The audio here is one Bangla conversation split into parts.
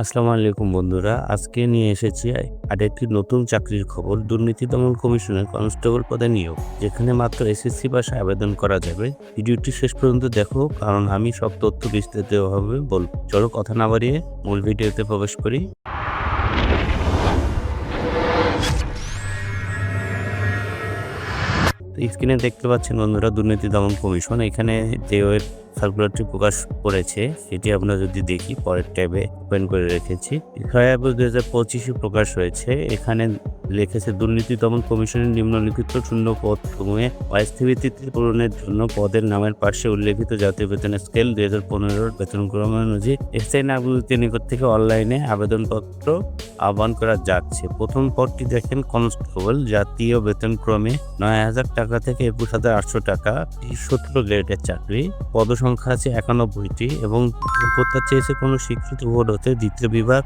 আসসালামু আলাইকুম বন্ধুরা, আজকে নিয়ে এসেছি আরেকটি নতুন চাকরির খবর, দুর্নীতি দমন কমিশনের কনস্টেবল পদে নিয়োগ, যেখানে মাত্র এসএসসি পাশে আবেদন করা যাবে। ভিডিওটি শেষ পর্যন্ত দেখো, কারণ আমি সব তথ্য বিস্তারিতভাবে বলব। চলো কথা না বাড়িয়ে মূল ভিডিওতে প্রবেশ করি। স্ক্রিনে দেখতে পাচ্ছেন বন্ধুরা দুর্নীতি দমন কমিশন। এখানে যে ওয়েব সার্কুলারটি প্রকাশ করেছে, সেটি আমরা যদি দেখি, পরের ট্যাবে ওপেন করে রেখেছি। ছয় আগস্ট দুই হাজার পঁচিশে প্রকাশ হয়েছে, এখানে লিখেছে, দুর্নীতি দমন কমিশনের নিম্নলিখিত শূন্য পদ সমূহে অস্থায়ী ভিত্তিতে পূরণের জন্য পদের নামের পাশে উল্লেখিত জাতীয় বেতনের স্কেল দুই হাজার পনেরোর বেতনক্রম অনুযায়ী স্থায়ী নাগরিকদের নিকট থেকে অনলাইনে আবেদনপত্র আহ্বান করা যাচ্ছে। প্রথম পদটি দেখেন কনস্টেবল, জাতীয় বেতনক্রমে নয় হাজার টাকা থেকে একুশ হাজার আটশো টাকা সতেরো গ্রেডের চাকরি। পদসংখ্যা আছে একানব্বইটি এবং করতে চেয়েছে কোনো শিক্ষিত বোর্ড হতে দ্বিতীয় বিভাগ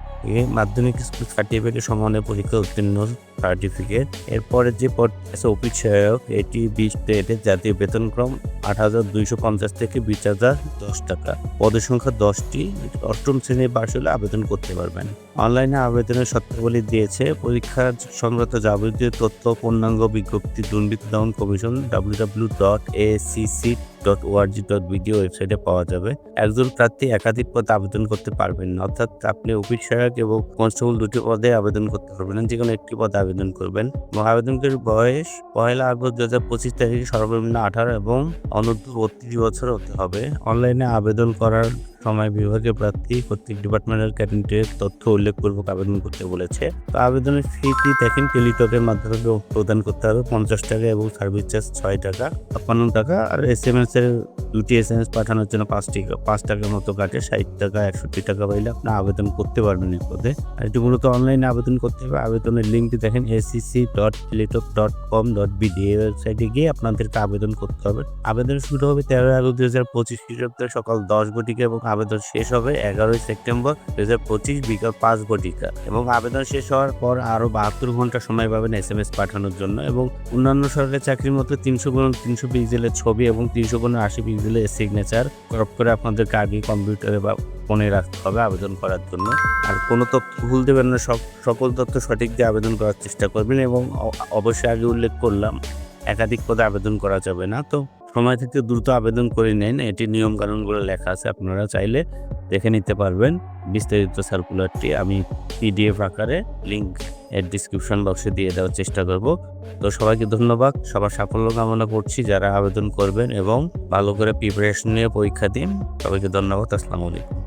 মাধ্যমিক স্কুল সার্টিফিকেট সমানের পরীক্ষা উত্তীর্ণ সার্টিফিকেট। এরপরে যে পদ আছে অফিস সহায়ক, এটি বিশ গ্রেডের জাতীয় বেতনক্রম আট হাজার দুইশো পঞ্চাশ থেকে বিশ হাজার দশ টাকা। পদের সংখ্যা দশটি, অষ্টম শ্রেণির পাশ হলে আবেদন করতে পারবেন। অনলাইনে আবেদনের শর্তাবলী দিয়েছে, পরীক্ষা সংক্রান্ত যাবতীয় তথ্য, পূর্ণাঙ্গ বিজ্ঞপ্তি, দুর্নীতি দমন commission W W dot ACC dot ORG dot BD ওয়েবসাইটে পাওয়া যাবে। একজন প্রার্থী একাধিক পদে আবেদন করতে পারবেন না। অর্থাৎ আপনি অফিস সহায়ক এবং কনস্টেবল দুটি পদে আবেদন করতে পারবেন যে কোনো একটি পদে আবেদন করবেন। এবং আবেদনকারীর বয়স পয়লা আগস্ট দু হাজার পঁচিশ তারিখে সর্বনিম্ন আঠারো এবং অনূর্ধ্ব বত্রিশ বছর হতে হবে। অনলাইনে আবেদন করার সময় বিভাগীয় প্রার্থী প্রত্যেক ডিপার্টমেন্টের ক্যাবিনেটের তথ্য উল্লেখপূর্বক আবেদন করতে বলেছে। তো আবেদনের ফিটি দেখেন টেলিটকের মাধ্যমে প্রদান করতে হবে। পঞ্চাশ টাকা এবং সার্ভিস চার্জ ছয় টাকা, ছাপ্পান্ন টাকা। আর এস এম এস এর দুটি এস এম এস পাঠানোর জন্য পাঁচ টাকা পাঁচ টাকার মতো কাটে, ষাট টাকা, একষট্টি টাকা পাইলে আপনি আবেদন করতে পারবেন এই পদে। আর এটি মূলত অনলাইনে আবেদন করতে হবে। আবেদনের লিঙ্কটি দেখেন ACC dot Teletalk dot com dot BD এই ওয়েবসাইটে গিয়ে আপনাদেরকে আবেদন করতে হবে। আবেদন শুরু হবে তেরো আগস্ট দুই হাজার পঁচিশ খ্রিস্টাব্দে সকাল দশ ঘটিকা এবং আবেদন শেষ হবে এগারোই সেপ্টেম্বর দু হাজার পঁচিশ বিকাল পাঁচ ঘটিকা। এবং আবেদন শেষ হওয়ার পর আরও বাহাত্তর ঘণ্টা সময় পাবেন এস এম এস পাঠানোর জন্য। এবং অন্যান্য সরকারি চাকরির মতো তিনশো তিনশো পিক্সেলের ছবি এবং তিনশো গুণ আশি পিক্সেলের সিগনেচার ক্রপ করে আপনাদের আগে কম্পিউটারে বা ফোনে রাখতে হবে আবেদন করার জন্য। আর কোনো তথ্য ভুল দেবেন না, সব, সকল তথ্য সঠিক দিয়ে আবেদন করার চেষ্টা করবেন এবং অবশ্যই আগে উল্লেখ করলাম, একাধিক পদে আবেদন করা যাবে না। তো সময় থেকে দ্রুত আবেদন করে নেন, এটি নিয়ম কানুনগুলো লেখা আছে, আপনারা চাইলে দেখে নিতে পারবেন। বিস্তারিত সার্কুলারটি আমি পিডিএফ আকারে লিঙ্ক এর ডিসক্রিপশন বক্সে দিয়ে দেওয়ার চেষ্টা করব। তো সবাইকে ধন্যবাদ। সবার সাফল্য কামনা করছি যারা আবেদন করবেন এবং ভালো করে প্রিপারেশন নিয়ে পরীক্ষা দিন। সবাইকে ধন্যবাদ। আসসালামু আলাইকুম।